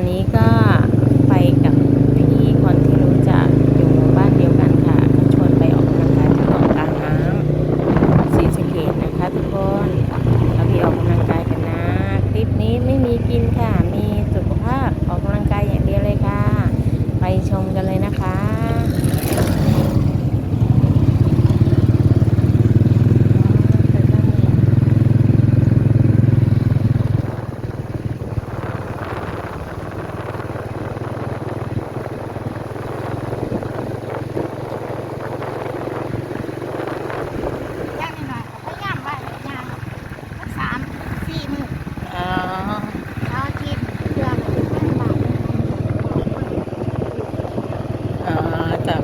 อนนี้ก็ไปกับพี่คนที่รู้จักอยู่หมู่บ้านเดียวกันค่ะก็ชวนไปออกกำลังกายที่เกาะกลางน้ำสีสะเกตนะคะทุกคนเราไปออกกำลังกายกันนะ คลิปนี้ไม่มีกินค่ะ มีสุขภาพออกกำลังกายอย่างเดียวเลยค่ะ ไปชมกันเลยนะคะ ย่างหน่อยๆก็ย่างไปย่างสักสามสี่มื้อ อ๋อ เอาทิตย์เดือนละห้าบาท อ๋อแต่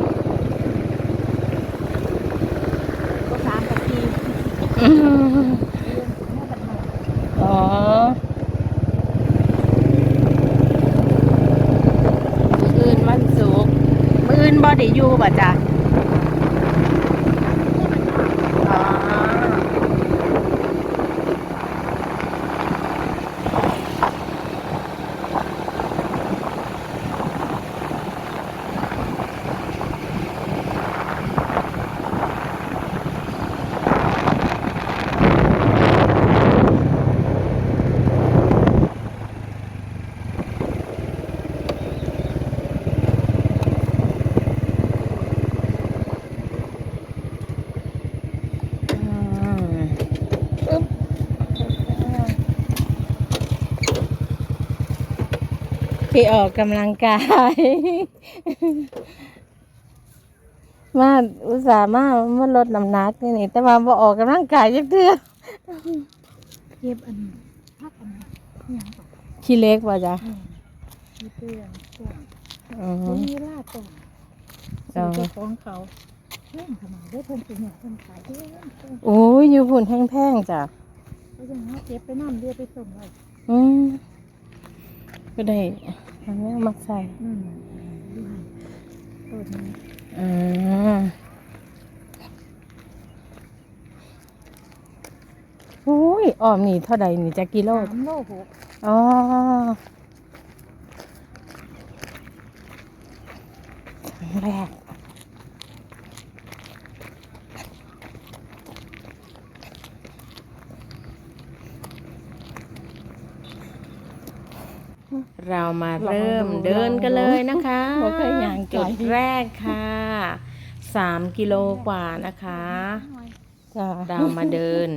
ก็สามกับสี่ อืม เมื่อบัดนี้ อ๋อมื้ออื่นวันศุกร์มื้ออื่นบ่ ได้อยู่บ่จ้ะ พี่ออกกำลังกาย มาอุตส่าห์มามาลดน้ำหนักนี่นี่แต่ว่าบ่ออกกำลังกายจักเทื่อเก็บอันพักอันนี้ยังก่อนขี้เล็กว่าจ้ะมีเตือนส่วนอือมีลาดตรงส่วนเจ้าของเขาเล่นขนาดได้เพิ่นเป็นเนี่ยเพิ่นขายเล่นเพิ่นโอ้ยอยู่พุ่นแพงๆจ้ะก็จะเอาเก็บไปน้ำเรือไปส่งไว้อืมก็ได้ อันนี้เอามาใส่นั่นดูให้ตัวนี้อืมโอ้ยอ้อมนี่เท่าใดนี่จะกิโลสามโลหกอ๋อครั้งแรก มาเริ่มเดินกันเลยนะคะบ่เคยย่างไกลจุดแรกค่ะสามกิโลกว่านะคะจ้าเรามาเดิน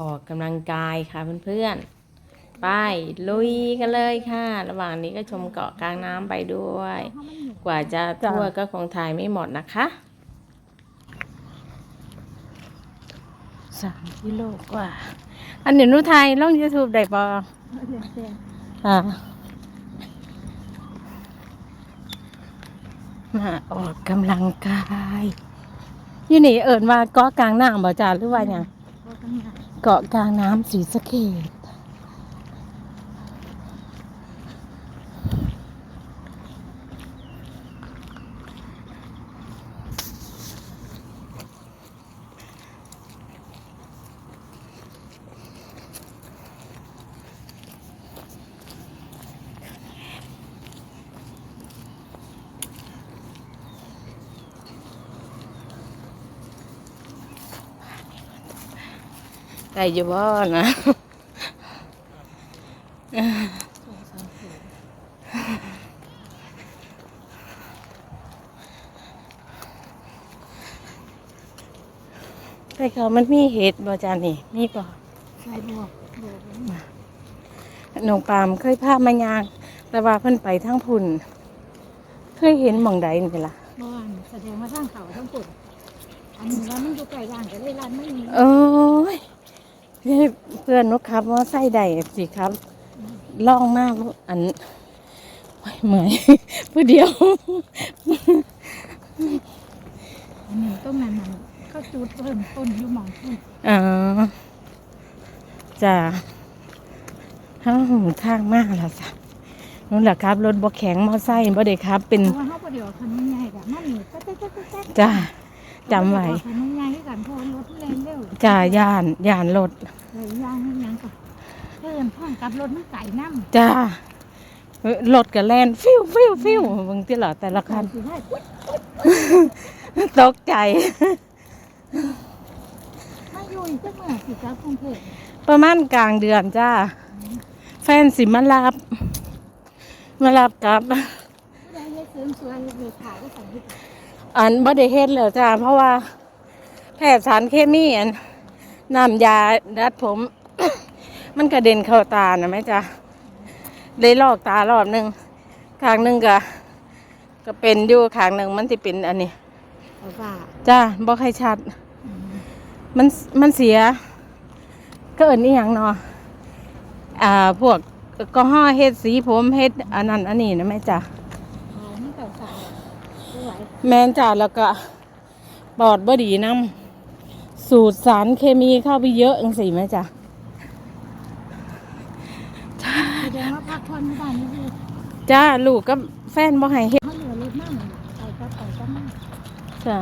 ออกกำลังกายค่ะเพื่อนๆ ไปลุยกันเลยค่ะ ระหว่างนี้ก็ชมเกาะกลางน้ำไปด้วย กว่าจะทั่วก็คงถ่ายไม่หมดนะคะสามกิโลกว่า อันเดี๋ยวหนูไทยลงยูทูบได้ปะค่ะ มาออกกำลังกายยู่นี่เอิญว่าเกาะกลางน้ำบ่จ้าหรือว่าไงเกาะกลางน้ำสีสะเกด ได้อยู่บ่นะแต่เขามันมีเห็ดบ่จานี่ มีบ่ใส่บวกบวกน้องปามเคยพามายาง แต่ว่าเพิ่นไปทั้งพุ่น เคยเห็นหม่องใดนี่ล่ะบ้านแสดงว่าทางเขาทั้งปุ่นอันนี้ว่ามันอยู่ไกลร้านก็เลยร้านไม่มีโอ้ยนี่ เพื่อนนกครับว่าไส้ใดสิครับล่องมากอันโอ้ยเหมื่อยผู้เดียวอันนี้ต้นนั้นมันก็จุดเพิ่มต้นอยู่หมองต้นอ๋อจ้ะห้าหูทางมากแล้วจ้ะนั่นแหละครับ รถบกแข็งมอไซค์บ่ได้ครับ เป็นเพราะว่าเขาประเดี๋ยวคันมันใหญ่แบบมันนี่ก็แจ๊กแจ๊กแจ๊กจ้าจำไว้คันมันใหญ่ด้วยกันเพ ราะว่ารถแรงเร็วจ้าย่านย่านรถเลยย่างนี่ยังก็เพิ่มพ่องกับรถมันไก่น้ำจ้าเฮ้ยรถกับแลนฟิวฟิวฟิวบางทีเหรอแต่ละคันสิได้ปุ๊บตกใจมาอยู่อีกจังหวัดสิครับกรุงเทพประมาณกลางเดือนจ้า แฟนสิมารับมารับกลับผู้ใดเฮ็ดเสริมสวยเฮ็ดขายก็ใส่เฮ็ดอันบ่ได้เฮ็ดแล้วจ้าเพราะว่า แพทย์สารเคมีอันน้ำยาดัดผม มันกระเด็นเข้าตานะแม่จ้าเลยลอกตารอบหนึงข้างหนึงก็ก็เป็นอยู่ข้างหนึงมันสิเป็นอันนี้เอาว่าจ้าบ่ค่อยชัดอืมมันมันเสีย ก็เอินนี่อหย่างเนาะอ่าพวกก็ห่อเฮ็ดสีผมเฮ็ดอันนั้นอันนี้นะแม่จ้าเอามันก็ใส่บ่ไหวแม่นจ้าแล้วก็ปอดบ่ดีนํ สูตรสารเคมีเข้าไปเยอะจังซี่แม่จ้าแสดงว่าพักผ่อนไม่ได้นี่คือจ้าลูกกับแฟนบ่ให้เฮ็ดเขาเหลือรถมากเลยไปก็ไปก็มากจ้า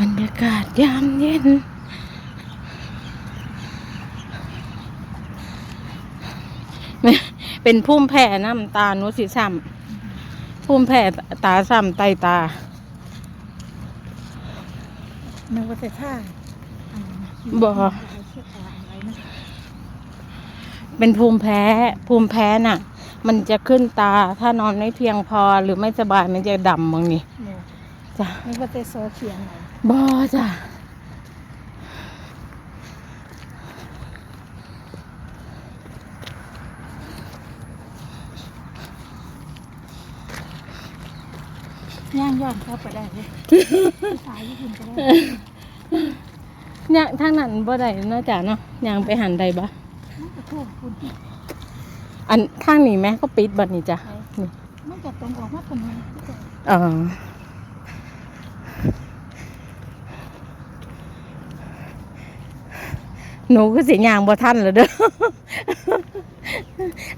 บรรยากาศยามเย็น เป็นพุ่มแผ่น้ำตาหนุสิซ้ำพุ่มแผ่ตาซ้ำไตตานึกว่าจะท่าอันนั้นบ่อะไรเช็ดอะไรนะเป็นภูมิแพ้ ภูมิแพ้น่ะ มันจะขึ้นตาถ้านอนไม่เพียงพอหรือไม่สบายมันจะดำบางนี่เนี่ยจ้ะนึกว่าจะโซเขียนไหน บอจ้ะย่างย้อนเข้าไปได้เลยสายญี่ปุ่นก็ได้เนี่ยทางนั้นบ่ได้เนาะจ้ะเนาะยังไปหันใดบ่มันก็ถูกคุณที่อันข้างนี้แม่ก็ปิดบัดนี้จ้ะนี่มันจะตรงออกมาตรงนี้ที่จะเออ หนูก็สิยางบ่ทันแล้วเด้อ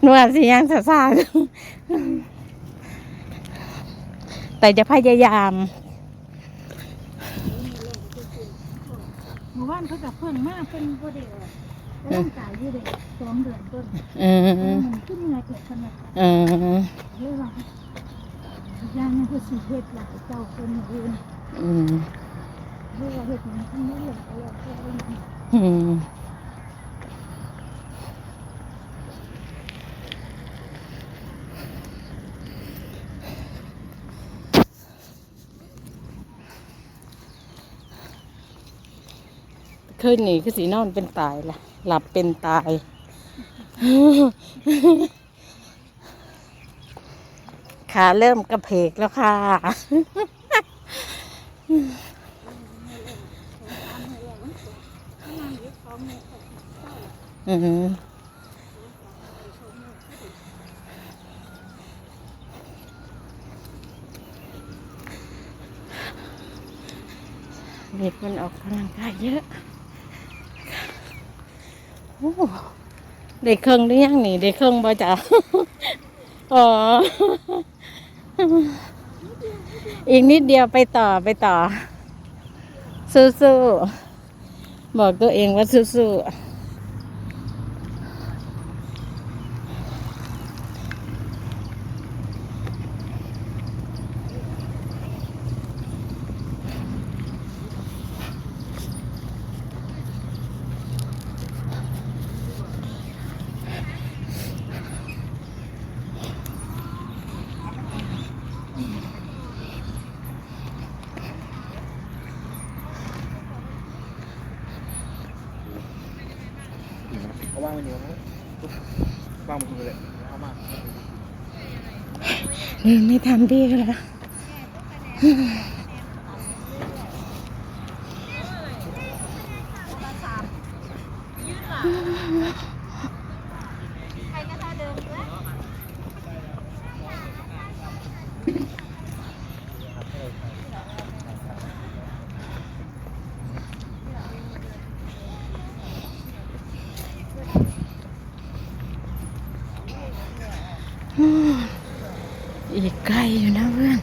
หนูอาจสิยางซ่าๆอยู่แต่จะพยายามหมู่บ้านเขากับเพื่อนมากเป็นโปรเดียวร่างกายอยู่เด็กสองเดือนต้นเอเอออมันขึ้นเงยเกิดขนาดเออเรียกว่าย่างนี่คือสีเฮ็ดหลายเจ้าคนอื่นอืมเรียกว่าเฮ็ดมันขึ้นไม่เหลืออะไรแค่นี้อืม คืนนี่คือสีนอนเป็นตายล่ะหลับเป็นตาย ขาเริ่มกระเพกแล้วค่ะ อืมเด็กมันออกกำลังกายเยอะโอ้ ได้เครื่องหรือยังนี่ได้เครื่องบ่จ้ะอ๋อ อีกนิดเดียวไปต่อไปต่อ สู้ๆบอกตัวเองว่าสู้ๆางมันอยู่นะว่างไปเลยเอามาเดินไม่ทันพี่ก็แล้ว อีกไกลอยู่นะเพื่อน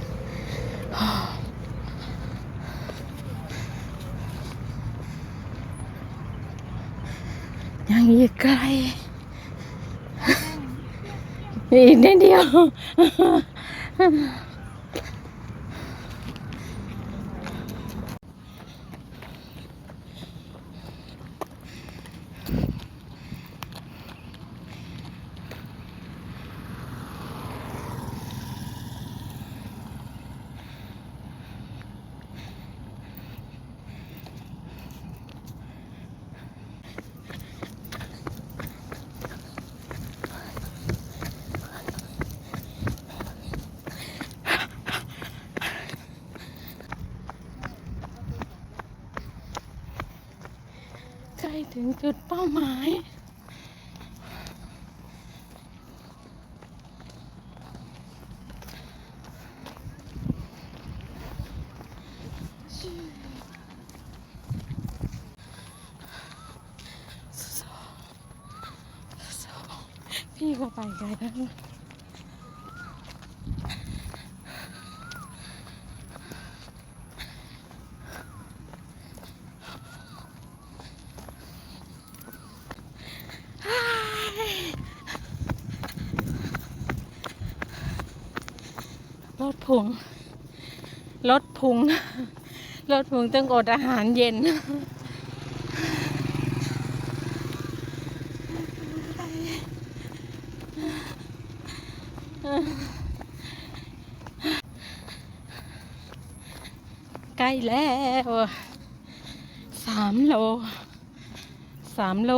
ยังอีกไกลอีกนิดเดียว ล้ถึงจุดเป้าหมาย พี่ก็ไปไกลแล้ว พุงรถพุงรถพุงต้องอดอาหารเย็น ใกล้แล้วสามโลสามโล